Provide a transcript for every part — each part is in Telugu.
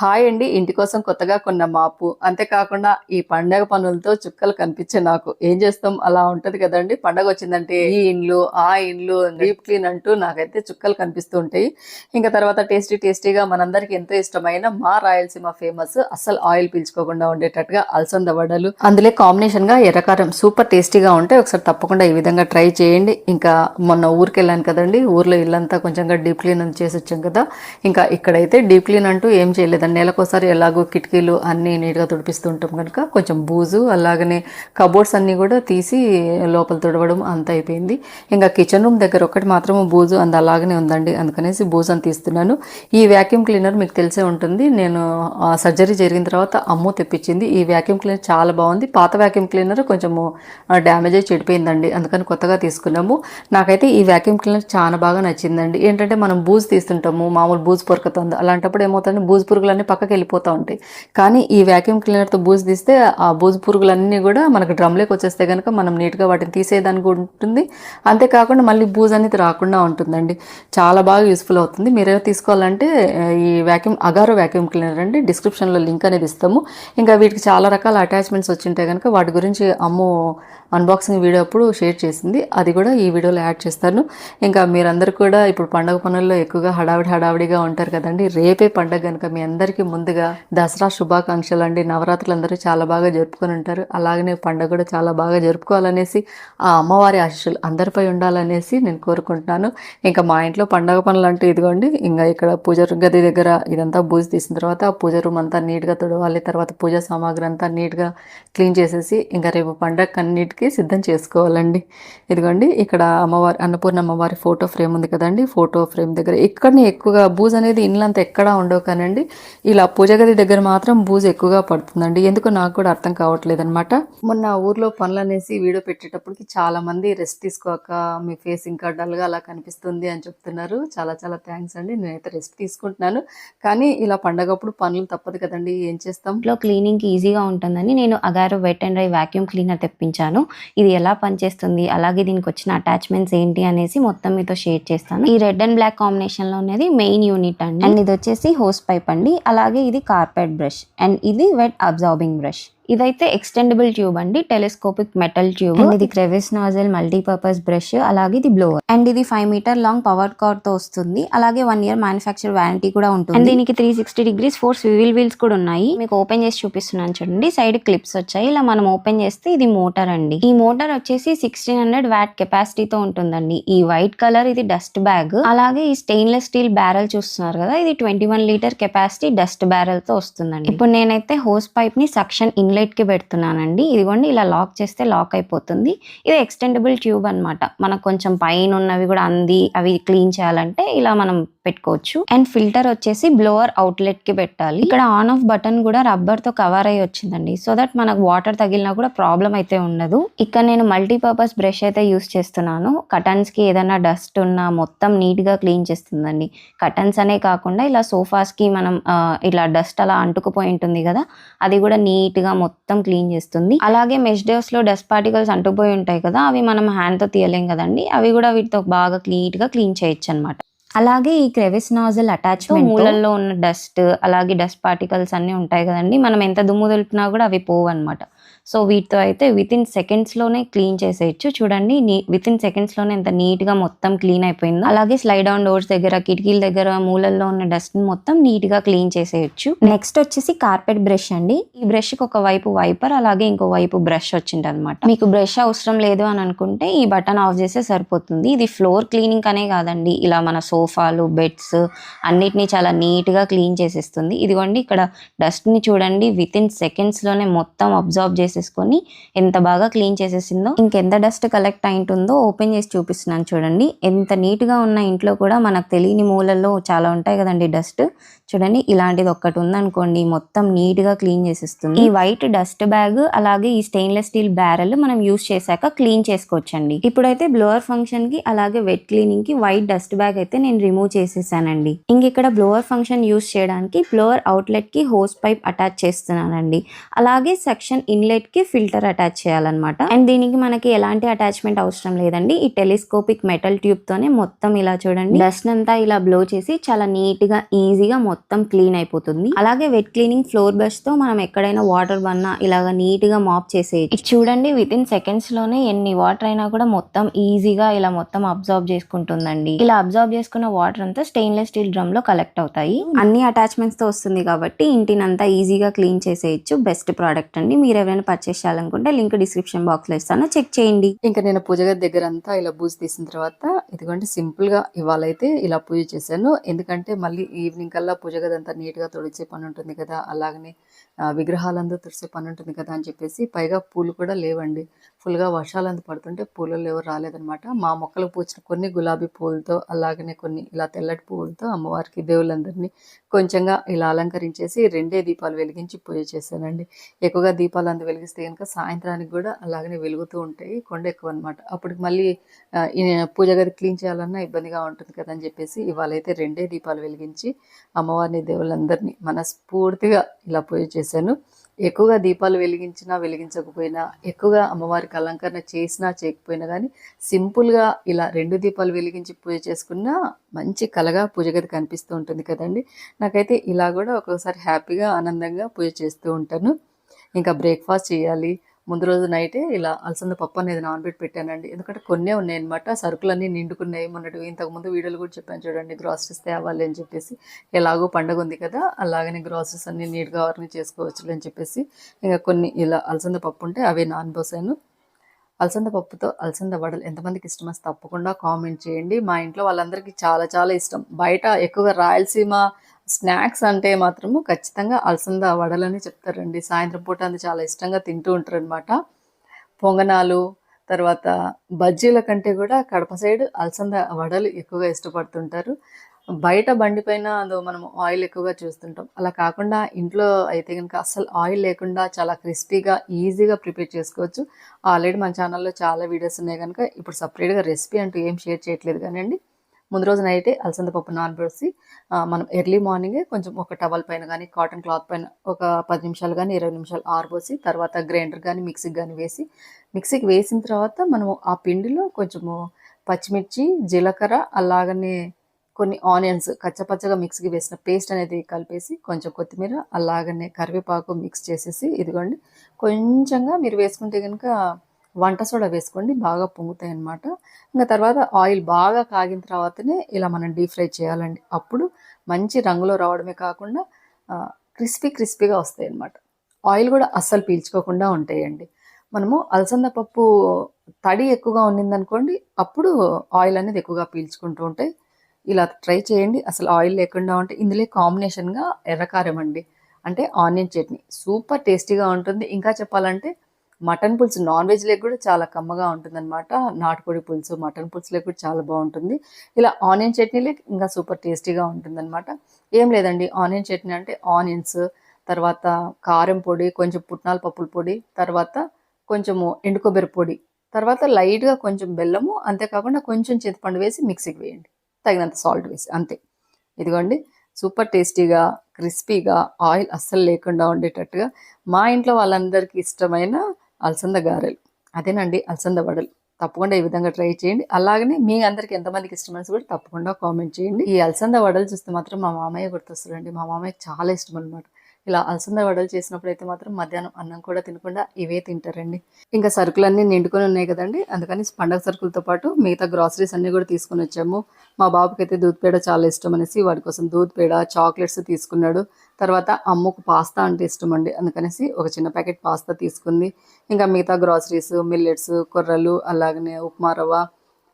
హాయ్ అండి ఇంటి కోసం కొత్తగా కొన్న మాపు. అంతేకాకుండా ఈ పండగ పనులతో చుక్కలు కనిపించే నాకు. ఏం చేస్తాం? అలా ఉంటది కదండి. పండగ వచ్చిందంటే ఈ ఇండ్లు ఆ ఇండ్లు డీప్ క్లీన్ అంటూ నాకైతే చుక్కలు కనిపిస్తూ ఉంటాయి. ఇంకా తర్వాత టేస్టీ టేస్టీగా మనందరికి ఎంతో ఇష్టమైన మా రాయలసీమ ఫేమస్ అస్సలు ఆయిల్ పీల్చుకోకుండా ఉండేటట్టుగా అలసంద వడలు. అందులో కాంబినేషన్గా ఎర్రకారం సూపర్ టేస్టీగా ఉంటాయి ఒకసారి తప్పకుండా ఈ విధంగా ట్రై చేయండి. ఇంకా మొన్న ఊరికి వెళ్ళాను కదండి. ఊర్లో ఇల్లంతా కొంచెంగా డీప్ క్లీన్ చేసి వచ్చాం కదా. ఇంకా ఇక్కడైతే డీప్ క్లీన్ అంటూ ఏం చేయలేదండి. నెలకోసారి ఎలాగో కిటికీలు అన్నీ నీట్గా తుడిపిస్తూ ఉంటాం కనుక కొంచెం బూజు అలాగనే కబోర్డ్స్ అన్నీ కూడా తీసి లోపల తుడవడం అంత అయిపోయింది. ఇంకా కిచెన్ రూమ్ దగ్గర ఒకటి మాత్రం బూజు అంత అలాగనే ఉందండి. అందుకనేసి బూజు అని తీస్తున్నాను. ఈ వ్యాక్యూమ్ క్లీనర్ మీకు తెలిసే ఉంటుంది. నేను సర్జరీ జరిగిన తర్వాత అమ్ము తెప్పించింది. ఈ వ్యాక్యూమ్ క్లీనర్ చాలా బాగుంది. పాత వ్యాక్యూమ్ క్లీనర్ కొంచెము డ్యామేజ్ అయి చెడిపోయిందండి. అందుకని కొత్తగా తీసుకున్నాము. నాకైతే ఈ వ్యాక్యూమ్ క్లీనర్ చాలా బాగా నచ్చిందండి. ఏంటంటే మనం బూజు తీస్తుంటాము మామూలు బూజు పొరకతుంది అలాంటప్పుడు ఏమవుతుంది బూజు పురుగులన్నీ పక్కకి వెళ్ళిపోతూ ఉంటాయి. కానీ ఈ వ్యాక్యూమ్ క్లీనర్తో బూజు తీస్తే ఆ బూజు పురుగులన్నీ కూడా మనకు డ్రమ్లోకి వచ్చేస్తే కనుక మనం నీట్గా వాటిని తీసేదానికి ఉంటుంది. అంతేకాకుండా మళ్ళీ బూజు అనేది రాకుండా ఉంటుందండి. చాలా బాగా యూస్ఫుల్ అవుతుంది. మీరు ఏదో తీసుకోవాలంటే ఈ వ్యాక్యూమ్ అగారో వ్యాక్యూమ్ క్లీనర్ అండి. డిస్క్రిప్షన్లో లింక్ అనేది ఇస్తాము. ఇంకా వీటికి చాలా రకాల అటాచ్మెంట్స్ వచ్చింటాయి కనుక వాటి గురించి అమ్ము అన్బాక్సింగ్ వీడియో అప్పుడు షేర్ చేసింది. అది కూడా ఈ వీడియోలో యాడ్ చేస్తాను. ఇంకా మీరందరూ కూడా ఇప్పుడు పండగ పనుల్లో ఎక్కువగా హడావిడి హడావిడిగా ఉంటారు కదండి. రేపే పండగ కనుక మీ అందరికీ ముందుగా దసరా శుభాకాంక్షలు అండి. నవరాత్రులు అందరూ చాలా బాగా జరుపుకొని ఉంటారు. అలాగనే పండగ కూడా చాలా బాగా జరుపుకోవాలనేసి ఆ అమ్మవారి ఆశీస్సులు అందరిపై ఉండాలనేసి నేను కోరుకుంటున్నాను. ఇంకా మా ఇంట్లో పండగ పనులు అంటే ఇదిగోండి. ఇంకా ఇక్కడ పూజ గది దగ్గర ఇదంతా బూజు తీసిన తర్వాత ఆ పూజ రూమ్ అంతా నీట్గా తుడవాలి. తర్వాత పూజ సామాగ్రి అంతా నీట్గా క్లీన్ చేసేసి ఇంకా రేపు పండగ అన్నిటికీ సిద్ధం చేసుకోవాలండి. ఇదిగోండి ఇక్కడ అమ్మవారి అన్నపూర్ణ అమ్మవారి ఫోటో ఫ్రేమ్ ఉంది కదండి. ఫోటో ఫ్రేమ్ దగ్గర ఇక్కడనే ఎక్కువగా బూజ్ అనేది ఇండ్లంత ఎక్కడా ఉండవు కానండి. ఇలా పూజ గది దగ్గర మాత్రం బూజు ఎక్కువగా పడుతుందండి. ఎందుకు నాకు కూడా అర్థం కావట్లేదు అనమాట మొన్న ఊర్లో పనులు అనేసి వీడియో పెట్టేటప్పటికి చాలా మంది రెస్ట్ తీసుకోక మీ ఫేస్ ఇంకా డల్గా అలా కనిపిస్తుంది అని చెప్తున్నారు. చాలా చాలా థ్యాంక్స్ అండి. నేనైతే రెస్ట్ తీసుకుంటున్నాను. కానీ ఇలా పండగప్పుడు పనులు తప్పదు కదండి. ఏం చేస్తాం? ఇంట్లో క్లీనింగ్కి ఈజీగా ఉంటుందని నేను Agaro wet and dry vacuum cleaner తెప్పించాను. ఇది ఎలా పనిచేస్తుంది అలాగే దీనికి వచ్చిన అటాచ్మెంట్స్ ఏంటి అనేసి మొత్తం మీతో షేర్ చేస్తాను. ఈ రెడ్ అండ్ బ్లాక్ కాంబినేషన్లో ఉన్నది మెయిన్ యూనిట్ అండి. అండ్ ఇది వచ్చేసి హోస్ పైప్ అండి. అలాగే ఇది కార్పెట్ బ్రష్ అండ్ ఇది వెట్ అబ్జార్బింగ్ బ్రష్ ఇదైతే ఎక్స్టెండబుల్ ట్యూబ్ అండి టెలిస్కోపిక్ మెటల్ ట్యూబ్ ఇది క్రెవిస్ నాజల్ మల్టీపర్పస్ బ్రష్ అలాగే ఇది బ్లోవర్ అండ్ ఇది ఫైవ్ మీటర్ లాంగ్ పవర్ కార్డ్తో వస్తుంది. అలాగే వన్ ఇయర్ మ్యానుఫాక్చర్ వారంటీ కూడా ఉంటుంది. అండ్ దీనికి three sixty degrees four swivel wheels కూడా ఉన్నాయి. మీకు ఓపెన్ చేసి చూపిస్తున్నాను చూడండి సైడ్ క్లిప్స్ వచ్చాయి. ఇలా మనం ఓపెన్ చేస్తే ఇది మోటార్ అండి. ఈ మోటార్ వచ్చేసి సిక్స్టీన్ హండ్రెడ్ వ్యాట్ కెపాసిటీతో ఉంటుందండి. ఈ వైట్ కలర్ ఇది డస్ట్ బ్యాగ్ అలాగే ఈ స్టెయిన్లెస్ స్టీల్ బ్యారెల్ చూస్తున్నారు కదా ఇది twenty one litre capacity dust బ్యారెల్తో వస్తుందండి. ఇప్పుడు నేనైతే హోస్ పైప్ని సక్షన్ ఇన్లెట్ కి పెడుతున్నానండి. ఇదిగోండి ఇలా లాక్ చేస్తే లాక్ అయిపోతుంది. ఇది ఎక్స్టెండబుల్ ట్యూబ్ అన్నమాట. మనకు కొంచెం పైన ఉన్నవి కూడా అంది అవి క్లీన్ చేయాలంటే ఇలా మనం పెట్టుకోవచ్చు. అండ్ ఫిల్టర్ వచ్చేసి బ్లోవర్ అవుట్లెట్కి పెట్టాలి. ఇక్కడ ఆన్ ఆఫ్ బటన్ కూడా రబ్బర్తో కవర్ అయ్యి వచ్చిందండి. సో దట్ మనకు వాటర్ తగిలినా కూడా ప్రాబ్లం అయితే ఉండదు. ఇక్కడ నేను మల్టీపర్పస్ బ్రష్ అయితే యూస్ చేస్తున్నాను. కటన్స్కి ఏదైనా డస్ట్ ఉన్నా మొత్తం నీట్గా క్లీన్ చేస్తుందండి. కటన్స్ అనే కాకుండా ఇలా సోఫాస్కి మనం ఇలా డస్ట్ అలా అంటుకుపోయి ఉంటుంది కదా అది కూడా నీట్గా మొత్తం క్లీన్ చేస్తుంది. అలాగే మెష్డేవ్స్లో డస్ట్ పార్టికల్స్ అంటుకుపోయి ఉంటాయి కదా అవి మనం హ్యాండ్తో తీయలేం కదండి అవి కూడా వీటితో బాగా నీట్గా క్లీన్ చేయొచ్చు అనమాట అలాగే ఈ క్రెవిస్ నాజల్ అటాచ్మెంట్ మూలల్లో ఉన్న డస్ట్ అలాగే డస్ట్ పార్టికల్స్ అన్ని ఉంటాయి కదండి. మనం ఎంత దుమ్ము దులిపినా కూడా అవి పోవు అనమాట సో వీటితో అయితే విత్ ఇన్ సెకండ్స్లోనే క్లీన్ చేసేయచ్చు. చూడండి విత్ ఇన్ సెకండ్స్లోనే ఎంత నీట్గా మొత్తం క్లీన్ అయిపోయింది. అలాగే స్లైడ్ ఆన్ డోర్స్ దగ్గర కిటికీల దగ్గర మూలల్లో ఉన్న డస్ట్ని మొత్తం నీట్గా క్లీన్ చేసేయచ్చు. నెక్స్ట్ వచ్చేసి కార్పెట్ బ్రష్ అండి. ఈ బ్రష్కి ఒక వైపు వైపర్ అలాగే ఇంకో వైపు బ్రష్ వచ్చింది అనమాట మీకు బ్రష్ అవసరం లేదు అని అనుకుంటే ఈ బటన్ ఆఫ్ చేస్తే సరిపోతుంది. ఇది ఫ్లోర్ క్లీనింగ్ అనే కాదండి. ఇలా మన సోఫాలు బెడ్స్ అన్నిటినీ చాలా నీట్గా క్లీన్ చేసేస్తుంది. ఇదిగోండి ఇక్కడ డస్ట్ని చూడండి. విత్ ఇన్ సెకండ్స్లోనే మొత్తం అబ్జర్వ్ చేసి చేసేసుకొని ఎంత బాగా క్లీన్ చేసేసిందో ఇంకెంత డస్ట్ కలెక్ట్ అయింటుందో ఓపెన్ చేసి చూపిస్తున్నాను చూడండి. ఎంత నీట్గా ఉన్న ఇంట్లో కూడా మనకు తెలియని మూలల్లో చాలా ఉంటాయి కదండి డస్ట్. చూడండి ఇలాంటిది ఒక్కటి ఉందనుకోండి మొత్తం నీట్గా క్లీన్ చేసేస్తుంది. ఈ వైట్ డస్ట్ బ్యాగ్ అలాగే ఈ స్టెయిన్లెస్ స్టీల్ బ్యారెల్ మనం యూస్ చేశాక క్లీన్ చేసుకోవచ్చండి. ఇప్పుడైతే బ్లోవర్ ఫంక్షన్కి అలాగే వెట్ క్లీనింగ్కి వైట్ డస్ట్ బ్యాగ్ అయితే నేను రిమూవ్ చేసేసానండి. ఇంక ఇక్కడ బ్లోవర్ ఫంక్షన్ యూస్ చేయడానికి బ్లోవర్ అవుట్లెట్కి హోస్ పైప్ అటాచ్ చేస్తున్నానండి. అలాగే సెక్షన్ ఇన్లెట్ ఇన్లెట్కి ఫిల్టర్ అటాచ్ చేయాలన్నమాట. అండ్ దీనికి మనకి ఎలాంటి అటాచ్మెంట్ అవసరం లేదండి. ఈ టెలిస్కోపిక్ మెటల్ ట్యూబ్ తోనే మొత్తం ఇలా చూడండి. డస్ట్ అంతా ఇలా బ్లో చేసి చాలా నీట్గా ఈజీగా మొత్తం క్లీన్ అయిపోతుంది. అలాగే వెట్ క్లీనింగ్ ఫ్లోర్ బ్రష్తో మనం ఎక్కడైనా వాటర్ బన్నా ఇలాగ నీట్గా మాప్ చేసేయచ్చు చూడండి విత్ ఇన్ సెకండ్స్లోనే ఎన్ని వాటర్ అయినా కూడా మొత్తం ఈజీగా ఇలా మొత్తం అబ్జర్వ్ చేసుకుంటుందండి. ఇలా అబ్జర్వ్ చేసుకున్న వాటర్ అంతా స్టెయిన్లెస్ స్టీల్ డ్రమ్లో కలెక్ట్ అవుతాయి. అన్ని అటాచ్మెంట్స్తో వస్తుంది కాబట్టి ఇంటినంతా ఈజీగా క్లీన్ చేసేయచ్చు. బెస్ట్ ప్రోడక్ట్ అండి. మీరు ఎవరైనా పర్చేస్ చేయాలనుకుంటే లింక్ డిస్క్రిప్షన్ బాక్స్లో ఇస్తాను. చెక్ చేయండి. ఇంకా నేను పూజ గది దగ్గర అంతా ఇలా పూజ తీసిన తర్వాత ఇదిగోండి సింపుల్గా ఇవాళైతే ఇలా పూజ చేశాను. ఎందుకంటే మళ్ళీ ఈవినింగ్ కల్లా పూజ భుజగదంతా అంతా నీట్ తుడిచే పని ఉంటుంది కదా అలాగనే విగ్రహాలందరూ తుడిచే పని ఉంటుంది కదా అని చెప్పేసి పైగా పూలు కూడా లేవండి. ఫుల్గా వర్షాలు అంత పడుతుంటే పూలలో ఎవరు రాలేదనమాట మా మొక్కలకు పూచిన కొన్ని గులాబీ పూలతో అలాగనే కొన్ని ఇలా తెల్లటి పూలతో అమ్మవారికి దేవుళ్ళందరినీ కొంచెంగా ఇలా అలంకరించేసి రెండే దీపాలు వెలిగించి పూజ చేశానండి. ఎక్కువగా దీపాలు అంత వెలిగిస్తే కనుక సాయంత్రానికి కూడా అలాగనే వెలుగుతూ ఉంటాయి కొండ ఎక్కువ అనమాట అప్పటికి మళ్ళీ పూజ గది క్లీన్ చేయాలన్నా ఇబ్బందిగా ఉంటుంది కదా అని చెప్పేసి ఇవాళైతే రెండే దీపాలు వెలిగించి అమ్మవారిని దేవులందరినీ మనస్ఫూర్తిగా ఇలా పూజ చేశాను. ఎక్కువగా దీపాలు వెలిగించినా వెలిగించకపోయినా ఎక్కువగా అమ్మవారికి అలంకరణ చేసినా చేయకపోయినా కానీ సింపుల్గా ఇలా రెండు దీపాలు వెలిగించి పూజ చేసుకున్నా మంచి కలగా పూజ గది కనిపిస్తూ ఉంటుంది కదండి. నాకైతే ఇలా కూడా ఒక్కొక్కసారి హ్యాపీగా ఆనందంగా పూజ చేస్తూ ఉంటాను. ఇంకా బ్రేక్ఫాస్ట్ చేయాలి ముందు రోజు నైటే ఇలా అలసంద పప్పు అనేది నానబెట్టి పెట్టానండి. ఎందుకంటే కొన్నే ఉన్నాయన్నమాట. సరుకులన్నీ నిండుకున్నాయి. మొన్నటి ఇంతకుముందు వీడియోలు కూడా చెప్పాను చూడండి. గ్రాసరీస్ తేవాలి అని చెప్పేసి. ఎలాగో పండగ ఉంది కదా అలాగనే గ్రాసరీస్ అన్ని నీట్గా ఆర్గనైజ్ చేసుకోవచ్చు అని చెప్పేసి ఇంకా కొన్ని ఇలా అలసంద పప్పు ఉంటే అవి నానబోసాను. అలసంద పప్పుతో అలసంద వడలు ఎంతమందికి ఇష్టమో తప్పకుండా కామెంట్ చేయండి. మా ఇంట్లో వాళ్ళందరికీ చాలా చాలా ఇష్టం. బయట ఎక్కువగా రాయలసీమ స్నాక్స్ అంటే మాత్రము ఖచ్చితంగా అలసంద వడలని చెప్తారండి. సాయంత్రం పూట అది చాలా ఇష్టంగా తింటూ ఉంటారనమాట పొంగనాలు తర్వాత బజ్జీల కంటే కూడా కడప సైడ్ అలసంద వడలు ఎక్కువగా ఇష్టపడుతుంటారు. బయట బండి పైన అదో మనం ఆయిల్ ఎక్కువగా చూస్తుంటాం. అలా కాకుండా ఇంట్లో అయితే కనుక అస్సలు ఆయిల్ లేకుండా చాలా క్రిస్పీగా ఈజీగా ప్రిపేర్ చేసుకోవచ్చు. ఆల్రెడీ మన ఛానల్లో చాలా వీడియోస్ ఉన్నాయి కనుక ఇప్పుడు సపరేట్గా రెసిపీ అంటూ ఏం షేర్ చేయట్లేదు కానివ్వండి ముందు రోజు నైటే అలసంద పప్పు నానబెట్టి మనం ఎర్లీ మార్నింగే కొంచెం ఒక టవల్ పైన కానీ కాటన్ క్లాత్ పైన ఒక పది నిమిషాలు కానీ ఇరవై నిమిషాలు ఆరబోసి తర్వాత గ్రైండర్ కానీ మిక్సీకి కానీ వేసి మిక్సీకి వేసిన తర్వాత మనము ఆ పిండిలో కొంచెము పచ్చిమిర్చి జీలకర్ర అలాగనే కొన్ని ఆనియన్స్ కచ్చపచ్చగా మిక్సీకి వేసిన పేస్ట్ అనేది కలిపేసి కొంచెం కొత్తిమీర అలాగనే కరివేపాకు మిక్స్ చేసేసి ఇదిగోండి. కొంచెంగా మీరు వేసుకుంటే కనుక వంట సోడా వేసుకోండి బాగా పొంగుతాయి అన్నమాట. ఇంకా తర్వాత ఆయిల్ బాగా కాగిన తర్వాతనే ఇలా మనం డీప్ ఫ్రై చేయాలండి. అప్పుడు మంచి రంగులో రావడమే కాకుండా క్రిస్పీ క్రిస్పీగా వస్తాయి అన్నమాట. ఆయిల్ కూడా అస్సలు పీల్చుకోకుండా ఉంటాయండి. మనము అలసంద పప్పు తడి ఎక్కువగా ఉన్నిందనుకోండి అప్పుడు ఆయిల్ అనేది ఎక్కువగా పీల్చుకుంటూ ఉంటాయి ఇలా ట్రై చేయండి. అసలు ఆయిల్ లేకుండా ఉంటే ఇందులో కాంబినేషన్గా ఎర్రకారం అండి. అంటే ఆనియన్ చట్నీ. సూపర్ టేస్టీగా ఉంటుంది. ఇంకా చెప్పాలంటే మటన్ పులుసు నాన్ వెజ్ కూడా చాలా కమ్మగా ఉంటుందన్నమాట. నాటుకోడి పులుసు మటన్ పులుసు కూడా చాలా బాగుంటుంది. ఇలా ఆనియన్ చట్నీలే ఇంకా సూపర్ టేస్టీగా ఉంటుందన్నమాట. ఏం లేదండి ఆనియన్ చట్నీ అంటే ఆనియన్స్ తర్వాత కారం పొడి కొంచెం పుట్నాల పప్పుల పొడి తర్వాత కొంచెము ఎండు కొబ్బరి పొడి తర్వాత లైట్గా కొంచెం బెల్లము అంతేకాకుండా కొంచెం చింతపండు వేసి మిక్సీకి వేయండి. తగినంత సాల్ట్ వేసి అంతే. ఇదిగోండి సూపర్ టేస్టీగా క్రిస్పీగా ఆయిల్ అస్సలు లేకుండా ఉండేటట్టుగా మా ఇంట్లో వాళ్ళందరికీ ఇష్టమైన అలసంద గారెలు. అదేనండి అలసంద వడలు. తప్పకుండా ఈ విధంగా ట్రై చేయండి. అలాగనే మీ అందరికి ఎంతమందికి ఇష్టమైన కూడా తప్పకుండా కామెంట్ చేయండి. ఈ అలసంద వడలు చూస్తే మాత్రం మా మామయ్య గుర్తొస్తారండి మా మామయ్య చాలా ఇష్టం అనమాట ఇలా అలసంద వడలు చేసినప్పుడు అయితే మాత్రం మధ్యాహ్నం అన్నం కూడా తినకుండా ఇవే తింటారండి. ఇంకా సరుకులన్నీ నిండుకొని ఉన్నాయి కదండి. అందుకని పండగ సరుకులతో పాటు మిగతా గ్రాసరీస్ అన్నీ కూడా తీసుకొని వచ్చాము. మా బాబుకి అయితే దూద్ పేడ చాలా ఇష్టం అనేసి వాడి కోసం దూద్ పేడ చాక్లెట్స్ తీసుకున్నాడు. తర్వాత అమ్మకు పాస్తా అంటే ఇష్టం అండి. అందుకనేసి ఒక చిన్న ప్యాకెట్ పాస్తా తీసుకుంది. ఇంకా మిగతా గ్రాసరీస్ మిల్లెట్స్ కొర్రలు అలాగనే ఉప్మా రవ్వ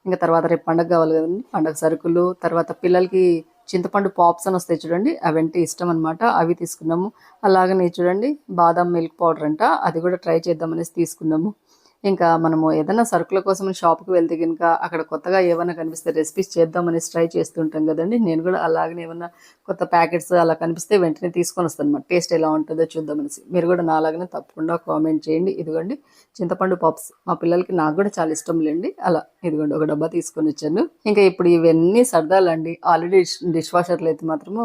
ఇంకా తర్వాత రేపు పండగ కావాలి కదండి. పండగ సరుకులు తర్వాత పిల్లలకి చింతపండు పాప్స్ అని వస్తాయి చూడండి అవంటే ఇష్టం అనమాట అవి తీసుకున్నాము. అలాగనే చూడండి బాదం మిల్క్ పౌడర్ అంట అది కూడా ట్రై చేద్దామనేసి తీసుకున్నాము. ఇంకా మనము ఏదైనా సరుకుల కోసం షాప్కి వెళ్తే కనుక అక్కడ కొత్తగా ఏమైనా కనిపిస్తే రెసిపీస్ చేద్దామని ట్రై చేస్తుంటాం కదండి. నేను కూడా అలాగనే ఏమైనా కొత్త ప్యాకెట్స్ అలా కనిపిస్తే వెంటనే తీసుకొని వస్తాను అనమాట టేస్ట్ ఎలా ఉంటుందో చూద్దామనేసి. మీరు కూడా నాలాగనే తప్పకుండా కామెంట్ చేయండి. ఇదిగోండి చింతపండు పప్స్. మా పిల్లలకి నాకు కూడా చాలా ఇష్టం లేండి. అలా ఇదిగోండి ఒక డబ్బా తీసుకొని వచ్చాను. ఇంకా ఇప్పుడు ఇవన్నీ సర్దాలండి. ఆల్రెడీ డిష్ వాషర్లు అయితే మాత్రము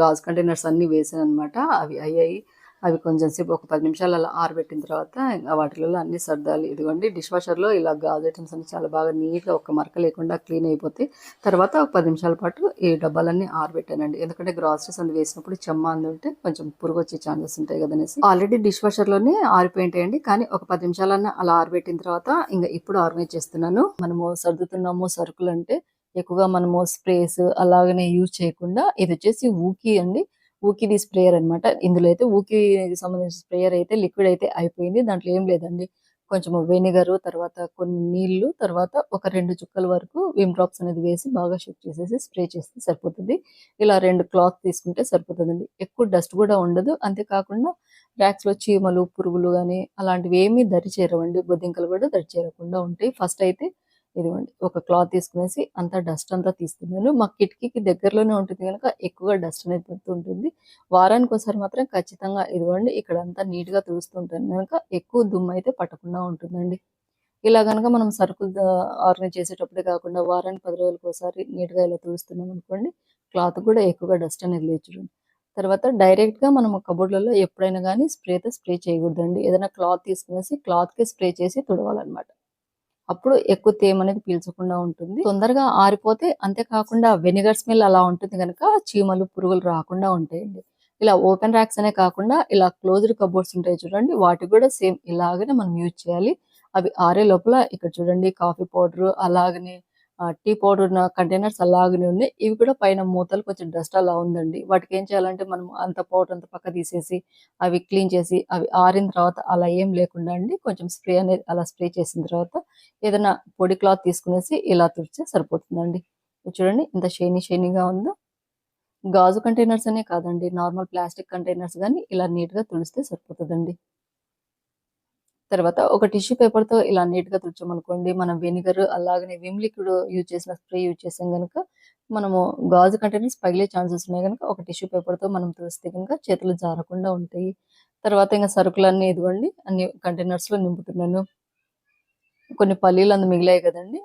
గాజు కంటైనర్స్ అన్నీ వేసాను అనమాట అవి అయ్యాయి. అవి కొంచెం సేపు ఒక పది నిమిషాలు అలా ఆరబెట్టిన తర్వాత ఇంకా వాటిలలో అన్ని సర్దాలి. ఇదిగోండి డిష్ వాషర్లో ఇలా గాజు ఐటమ్స్ అన్ని చాలా బాగా నీట్గా ఒక మరక లేకుండా క్లీన్ అయిపోతాయి తర్వాత ఒక పది నిమిషాల పాటు ఈ డబ్బాలన్నీ ఆరబెట్టానండి. ఎందుకంటే గ్రాసరీస్ అందు వేసినప్పుడు చెమ్మ అందు ఉంటే కొంచెం పురుగు వచ్చే ఛాన్సెస్ ఉంటాయి కదనేసి. Already dish వాషర్లోనే ఆరిపోయింటాయండి. కానీ ఒక పది నిమిషాలన్నా అలా ఆరబెట్టిన తర్వాత ఇంకా ఇప్పుడు ఆర్గనైజ్ చేస్తున్నాను. మనము సర్దుతున్నాము సరుకులు అంటే ఎక్కువగా మనము స్ప్రేస్ అలాగనే యూజ్ చేయకుండా ఇది వచ్చేసి ఊకి అండి. ఊకిది స్ప్రేయర్ అన్నమాట. ఇందులో అయితే ఊకి సంబంధించిన స్ప్రేయర్ అయితే లిక్విడ్ అయితే అయిపోయింది. దాంట్లో ఏం లేదండి. కొంచెం వెనిగర్ తర్వాత కొన్ని నీళ్ళు తర్వాత ఒక రెండు చుక్కల వరకు విమ్ డ్రాప్స్ అనేది వేసి బాగా షిఫ్ట్ చేసేసి స్ప్రే చేస్తే సరిపోతుంది. ఇలా రెండు క్లాత్ తీసుకుంటే సరిపోతుందండి. ఎక్కువ డస్ట్ కూడా ఉండదు. అంతేకాకుండా ర్యాక్స్లో చీమలు పురుగులు కానీ అలాంటివి ఏమీ దరి చేరవండి బొద్దింకలు కూడా దరి చేరకుండా ఉంటాయి. ఫస్ట్ అయితే ఇదిగోండి ఒక క్లాత్ తీసుకునేసి అంతా డస్ట్ అంతా తీసుకున్నాను. మా కిటికీకి దగ్గరలోనే ఉంటుంది కనుక ఎక్కువగా డస్ట్ అనేది పడుతూ ఉంటుంది వారానికి ఒకసారి మాత్రం ఖచ్చితంగా ఇదిగోండి ఇక్కడ అంతా నీట్గా కనుక ఎక్కువ దుమ్ము అయితే పట్టకుండా ఉంటుందండి. ఇలా కనుక మనం సరుకులు ఆర్గనైజ్ చేసేటప్పుడే కాకుండా వారానికి పది రోజులకు ఒకసారి నీట్గా ఇలా తుడుస్తున్నాం అనుకోండి క్లాత్ కూడా ఎక్కువగా డస్ట్ అనేది లేదు తర్వాత డైరెక్ట్గా మనం కబోర్డ్లలో ఎప్పుడైనా కానీ స్ప్రేతో స్ప్రే చేయకూడదండి. ఏదైనా క్లాత్ తీసుకునేసి క్లాత్కి స్ప్రే చేసి తుడవాలన్నమాట. అప్పుడు ఎక్కువ తేమ అనేది పీల్చకుండా ఉంటుంది. తొందరగా ఆరిపోతే అంతేకాకుండా వెనిగర్ స్మెల్ అలా ఉంటుంది కనుక చీమలు పురుగులు రాకుండా ఉంటాయండి. ఇలా ఓపెన్ ర్యాక్స్ అనే కాకుండా ఇలా క్లోజ్డ్ కబోర్డ్స్ ఉంటాయి చూడండి వాటి కూడా సేమ్ ఇలాగనే మనం యూజ్ చేయాలి. అవి ఆరే లోపల ఇక్కడ చూడండి కాఫీ పౌడర్ అలాగనే టీ పౌడర్ కంటైనర్స్ అలాగనే ఉన్నాయి. ఇవి కూడా పైన మూతలు కొంచెం డస్ట్ అలా ఉందండి. వాటికి ఏం చేయాలంటే మనం అంత పౌడర్ అంత పక్క తీసేసి అవి క్లీన్ చేసి అవి ఆరిన తర్వాత అలా ఏం లేకుండా అండి కొంచెం స్ప్రే అనేది అలా స్ప్రే చేసిన తర్వాత ఏదైనా పొడి క్లాత్ తీసుకునేసి ఇలా తుడిస్తే సరిపోతుందండి. చూడండి ఇంత షైనీ షైనీగా ఉందో. గాజు కంటైనర్స్ అనే కాదండి. నార్మల్ ప్లాస్టిక్ కంటైనర్స్ కానీ ఇలా నీట్గా తుడిస్తే సరిపోతుందండి. తర్వాత ఒక టిష్యూ పేపర్తో ఇలా నీట్గా తుడిచామనుకోండి మనం వెనిగర్ అలాగనే విమ్ లిక్విడ్ యూజ్ చేసిన స్ప్రే యూజ్ చేసాం కనుక మనము గాజు కంటైనర్స్ పగిలే ఛాన్సెస్ ఉన్నాయి కనుక ఒక టిష్యూ పేపర్తో మనం తుడిస్తే కనుక చేతులు జారకుండా ఉంటాయి. తర్వాత ఇంకా సరుకులన్నీ ఇదిగోండి అన్ని కంటైనర్స్లో నింపుతున్నాను. కొన్ని పల్లీలు అందు మిగిలాయి కదండి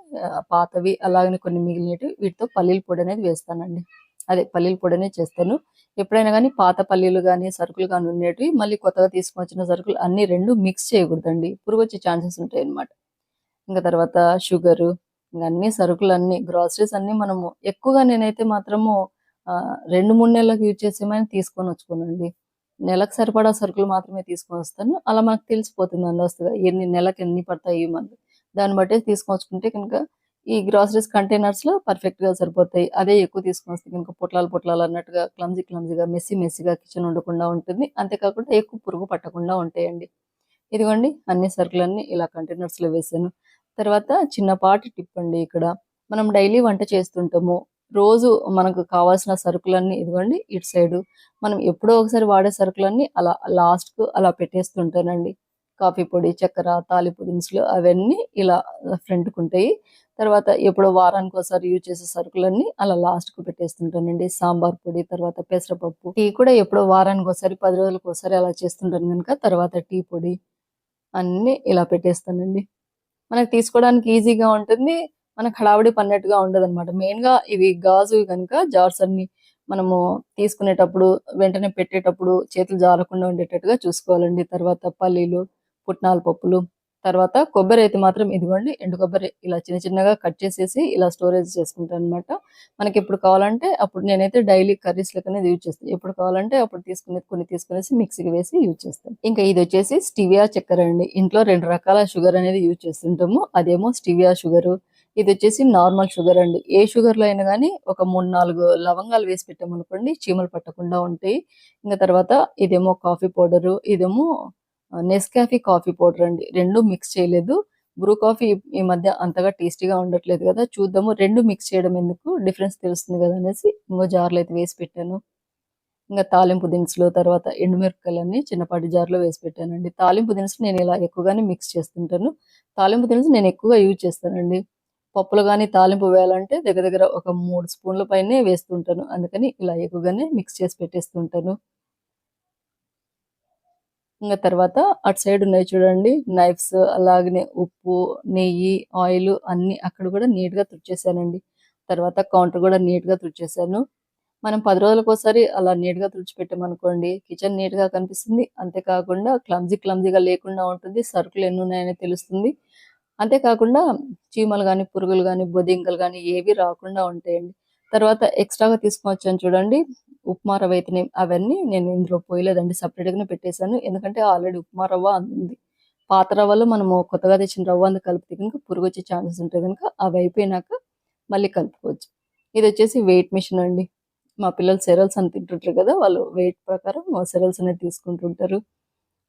పాతవి అలాగనే కొన్ని మిగిలినవి వీటితో పల్లీల పొడి అనేది వేస్తానండి. అదే పల్లీల పొడినే చేస్తాను. ఎప్పుడైనా కానీ పాత పల్లీలు కానీ సరుకులు కానీ ఉండేటివి మళ్ళీ కొత్తగా తీసుకొచ్చిన సరుకులు అన్ని రెండు మిక్స్ చేయకూడదండి. పురుగు వచ్చే ఛాన్సెస్ ఉంటాయి అన్నమాట ఇంకా తర్వాత షుగరు ఇంకా అన్ని సరుకులు అన్ని గ్రాసరీస్ అన్ని మనము ఎక్కువగా నేనైతే మాత్రము ఆ, రెండు మూడు నెలలకు యూజ్ చేసేమని తీసుకొని వచ్చుకోనండి. నెలకు సరిపడా సరుకులు మాత్రమే తీసుకొని వస్తాను. అలా మనకు తెలిసిపోతుంది అందస్తుగా ఎన్ని నెలకు ఎన్ని పడతాయి మనకు దాన్ని బట్టి తీసుకొచ్చుకుంటే కనుక ఈ గ్రాసరీస్ కంటైనర్స్లో పర్ఫెక్ట్గా సరిపోతాయి. అదే ఎక్కువ తీసుకొని వస్తే ఇంకా పొట్లాలు పొట్లాలు అన్నట్టుగా క్లమ్జీ క్లమ్జీగా మెస్సి మెస్సిగా కిచెన్ ఉండకుండా ఉంటుంది. అంతేకాకుండా ఎక్కువ పురుగు పట్టకుండా ఉంటాయండి. ఇదిగోండి అన్ని సరుకులన్నీ ఇలా కంటైనర్స్లో వేసాను. తర్వాత చిన్నపాటి టిప్ అండి ఇక్కడ. మనం డైలీ వంట చేస్తుంటాము. రోజు మనకు కావాల్సిన సరుకులన్నీ ఇదిగోండి ఇటు సైడ్ మనం ఎప్పుడో ఒకసారి వాడే సరుకులన్నీ అలా లాస్ట్కు అలా పెట్టేస్తుంటానండి. కాఫీ పొడి చక్కెర తాలిపు దినుసులు అవన్నీ ఇలా ఫ్రంట్కు ఉంటాయి. తర్వాత ఎప్పుడో వారానికి ఒకసారి యూజ్ చేసే సరుకులన్నీ అలా లాస్ట్కు పెట్టేస్తుంటానండి. సాంబార్ పొడి తర్వాత పెసరపప్పు. టీ కూడా ఎప్పుడో వారానికి ఒకసారి పది రోజులకు ఒకసారి అలా చేస్తుంటాను కనుక తర్వాత టీ పొడి అన్ని ఇలా పెట్టేస్తానండి. మనకు తీసుకోవడానికి ఈజీగా ఉంటుంది. మనకు హడావిడి పన్నట్టుగా ఉండదు అనమాట మెయిన్గా ఇవి గాజు కనుక జార్స్ అన్ని మనము తీసుకునేటప్పుడు వెంటనే పెట్టేటప్పుడు చేతులు జారకుండా ఉండేటట్టుగా చూసుకోవాలండి. తర్వాత పల్లీలు పుట్నాల పప్పులు తర్వాత కొబ్బరి అయితే మాత్రం ఇదిగోండి ఎండు కొబ్బరి ఇలా చిన్న చిన్నగా కట్ చేసేసి ఇలా స్టోరేజ్ చేసుకుంటాను అనమాట మనకి ఎప్పుడు కావాలంటే అప్పుడు నేనైతే డైలీ కర్రీస్ అనేది యూజ్ చేస్తాను. ఎప్పుడు కావాలంటే అప్పుడు తీసుకుని కొన్ని తీసుకునేసి మిక్సీకి వేసి యూజ్ చేస్తాను. ఇంకా ఇది వచ్చేసి స్టివియా చక్కెర అండి. ఇంట్లో రెండు రకాల షుగర్ అనేది యూజ్ చేస్తుంటాము. అదేమో స్టివియా షుగర్ ఇది వచ్చేసి నార్మల్ షుగర్ అండి. ఏ షుగర్లో అయినా కానీ ఒక మూడు నాలుగు లవంగాలు వేసి పెట్టామనుకోండి చీమలు పట్టకుండా ఉంటాయి. ఇంకా తర్వాత ఇదేమో కాఫీ పౌడరు ఇదేమో నెస్కాఫీ కాఫీ పౌడర్ అండి. రెండు మిక్స్ చేయలేదు. బ్రూ కాఫీ ఈ మధ్య అంతగా టేస్టీగా ఉండట్లేదు కదా. చూద్దాము. రెండు మిక్స్ చేయడం ఎందుకు? డిఫరెన్స్ తెలుస్తుంది కదా అనేసి ఇంకో జార్లో అయితే వేసి పెట్టాను. ఇంకా తాలింపు దినుసులు తర్వాత ఎండుమిరపకాయలన్నీ చిన్నపాటి జార్లో వేసి పెట్టానండి. తాలింపు దినుసులు నేను ఇలా ఎక్కువగానే మిక్స్ చేస్తుంటాను. తాలింపు దినుసులు నేను ఎక్కువగా యూజ్ చేస్తానండి. పప్పులు కానీ తాలింపు వేయాలంటే దగ్గర దగ్గర ఒక మూడు స్పూన్ల పైనే వేస్తుంటాను. అందుకని ఇలా ఎక్కువగానే మిక్స్ చేసి పెట్టేస్తుంటాను. ఇంకా తర్వాత అటు సైడ్ ఉన్నాయి చూడండి నైఫ్స్ అలాగనే ఉప్పు నెయ్యి ఆయిల్ అన్ని అక్కడ కూడా నీట్గా తుడిచేసానండి తర్వాత కౌంటర్ కూడా నీట్గా తుడిచేసాను మనం పది రోజులకు ఒకసారి అలా నీట్గా తుడిచిపెట్టామనుకోండి కిచెన్ నీట్గా కనిపిస్తుంది. అంతేకాకుండా క్లమ్జీ క్లమ్జీగా లేకుండా ఉంటుంది సరుకులు ఎన్ని ఉన్నాయని తెలుస్తుంది. అంతేకాకుండా చీమలు కానీ పురుగులు కానీ బొదింకలు కానీ ఏవి రాకుండా ఉంటాయండి. తర్వాత ఎక్స్ట్రాగా తీసుకొచ్చాను చూడండి ఉప్మా రవ్వ అయితేనే అవన్నీ నేను ఇందులో పోయలేదండి. సపరేట్గానే పెట్టేశాను. ఎందుకంటే ఆల్రెడీ ఉప్మా రవ్వ ఉంది పాత రవ్వలో మనము కొత్తగా తెచ్చిన రవ్వ అందు కలిపితే కనుక పురుగు వచ్చే ఛాన్సెస్ ఉంటాయి కనుక అవి అయిపోయినాక మళ్ళీ కలుపుకోవచ్చు. ఇది వచ్చేసి వెయిట్ మిషన్ అండి. మా పిల్లలు సెరల్స్ అని తింటుంటారు కదా వాళ్ళు వెయిట్ ప్రకారం సెరల్స్ అనేది తీసుకుంటుంటారు.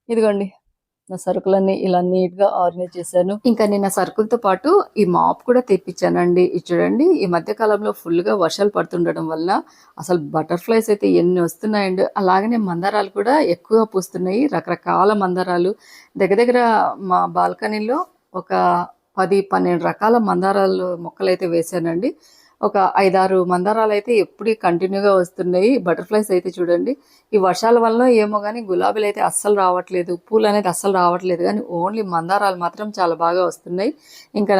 ఇదిగోండి. నా సరుకులన్నీ ఇలా నీట్గా ఆర్గనైజ్ చేశాను. ఇంకా నేను ఆ సరుకులతో పాటు ఈ మాప్ కూడా తెప్పించానండి. ఇది చూడండి ఈ మధ్య కాలంలో ఫుల్గా వర్షాలు పడుతుండడం వల్ల అసలు బటర్ఫ్లైస్ అయితే ఎన్ని వస్తున్నాయండి. అలాగనే మందారాలు కూడా ఎక్కువగా పూస్తున్నాయి. రకరకాల మందారాలు. దగ్గర దగ్గర మా బాల్కనీలో ఒక పది పన్నెండు రకాల మందారాలు మొక్కలు అయితే వేశానండి. ఒక ఐదారు మందారాలు అయితే ఎప్పుడు కంటిన్యూగా వస్తున్నాయి. బటర్ఫ్లైస్ అయితే చూడండి. ఈ వర్షాల వల్ల ఏమో కానీ గులాబీలు అయితే అస్సలు రావట్లేదు. పూలు అనేది అస్సలు రావట్లేదు. కానీ ఓన్లీ మందారాలు మాత్రం చాలా బాగా వస్తున్నాయి. ఇంకా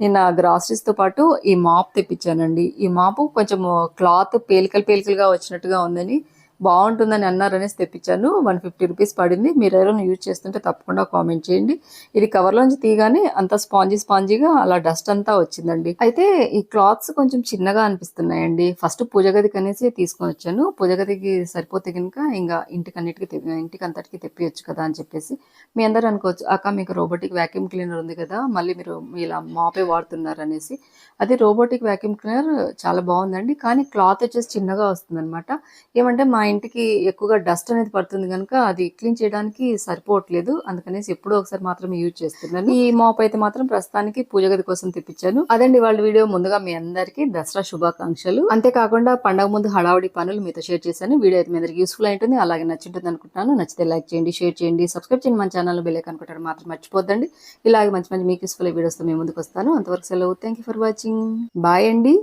నిన్న గ్రాసరీస్తో పాటు ఈ మాప్ తెప్పించానండి. ఈ మాపు కొంచెం క్లాత్ పేలికలు పేలికలుగా వచ్చినట్టుగా ఉందని బాగుంటుందని అన్నారనేసి తెప్పించాను. వన్ ఫిఫ్టీ రూపీస్ పడింది. మీరు ఎవరైనా యూజ్ చేస్తుంటే తప్పకుండా కామెంట్ చేయండి. ఇది కవర్లోంచి తీగానే అంత స్పాంజీ స్పాంజీగా అలా డస్ట్ అంతా వచ్చిందండి. అయితే ఈ క్లాత్స్ కొంచెం చిన్నగా అనిపిస్తున్నాయండి. ఫస్ట్ పూజ గదికి అనేసి తీసుకొని వచ్చాను. పూజ గదికి సరిపోతే కనుక ఇంకా ఇంటికి అన్నిటికీ తె- ఇంటికి అంతటికి తెప్పియొచ్చు కదా అని చెప్పేసి. మీ అందరూ అనుకోవచ్చు అక్క మీకు రోబోటిక్ వ్యాక్యూమ్ క్లీనర్ ఉంది కదా మళ్ళీ మీరు ఇలా మాపే వాడుతున్నారు అనేసి అది రోబోటిక్ వ్యాక్యూమ్ క్లీనర్ చాలా బాగుందండి. కానీ క్లాత్ వచ్చేసి చిన్నగా వస్తుందన్నమాట. ఏమంటే మా ఇంటికి ఎక్కువగా డస్ట్ అనేది పడుతుంది కనుక అది క్లీన్ చేయడానికి సరిపోవట్లేదు. అందుకనేసి ఎప్పుడో ఒకసారి మాత్రమే యూజ్ చేస్తున్నాను. ఈ మాప్ అయితే మాత్రం ప్రస్తుతానికి పూజ గది కోసం తెప్పించాను. అదండి వాళ్ళ వీడియో. ముందుగా మీ అందరికీ దసరా శుభాకాంక్షలు. అంతేకాకుండా పండగ ముందు హడావుడి పనులు మీతో షేర్ చేశాను. వీడియో అయితే మీ అందరికి యూస్ఫుల్ ఉంటుంది. అలాగే నచ్చింటుంది అనుకుంటున్నాను. నచ్చితే లైక్ చేయండి షేర్ చేయండి సబ్స్క్రైబ్ చేయండి. మన ఛానల్ బెల్ అనుకుంటారు మాత్రం మర్చిపోద్దండి. ఇలాగే మంచి మంచి మీకు యూస్ఫుల్ వీడియోస్తో మేము ముందుకు వస్తాను. అంతవరకు సెలవు. Thank for watching watching bye అండి.